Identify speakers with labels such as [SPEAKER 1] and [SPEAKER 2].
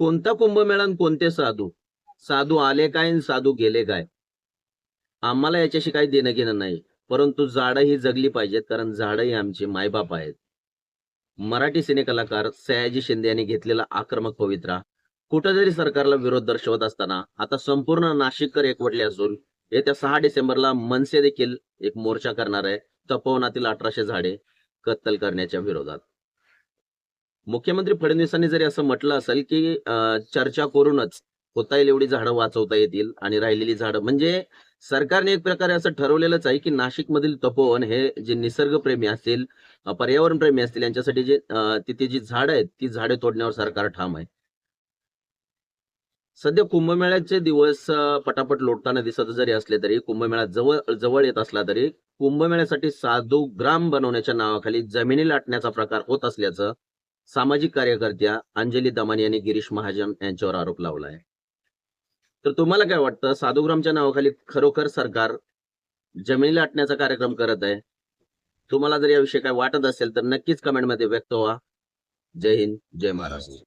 [SPEAKER 1] कोणता कुंभमेळा कोणते साधू? साधू आले काय आणि साधू गेले काय? आम्हाला याच्याशी काही देणं घेणं नाही परंतु झाडं ही जगली पाहिजेत कारण झाडं ही आमचे मायबाप आहेत. मराठी सिनेकलाकार सयाजी शिंदे यांनी घेतलेला आक्रमक पवित्रा कुठेतरी सरकारला विरोध दर्शवत असताना आता संपूर्ण नाशिककर एकवटले असून येत्या सहा डिसेंबरला मनसे देखील एक मोर्चा करणार आहे तपोवनातील अठराशे झाडे कत्तल करण्याच्या विरोधात. मुख्यमंत्री फडणवीसांनी जरी असं म्हटलं असेल की चर्चा करूनच होता येईल एवढी झाडं वाचवता येतील आणि राहिलेली झाडं म्हणजे सरकारने एक प्रकारे असं ठरवलेलंच आहे की नाशिक मधील तपोवन हे जे निसर्गप्रेमी असतील पर्यावरण पर्यावरणप्रेमी असतील यांच्यासाठी जे तिथे जी झाडं आहेत ती झाडे तोडण्यावर सरकार ठाम आहे. सध्या कुंभमेळ्याचे दिवस पटापट लोटताना दिसत जरी असले तरी कुंभमेळा जवळ जवळ येत असला तरी कुंभमेळ्यासाठी साधू ग्राम बनवण्याच्या नावाखाली जमिनी लाटण्याचा प्रकार होत असल्याचं सामाजिक कार्यकर्त्या अंजली दमानी यांनी गिरीश महाजन यांच्यावर आरोप लावला आहे तर तुम्हाला काय वाटतं साधुग्रामच्या नावाखाली खरोखर सरकार जमिनी लाटण्याचा कार्यक्रम करत आहे? तुम्हाला जर याविषयी काय वाटत असेल तर नक्कीच कमेंटमध्ये व्यक्त व्हा. जय हिंद जय महाराष्ट्र.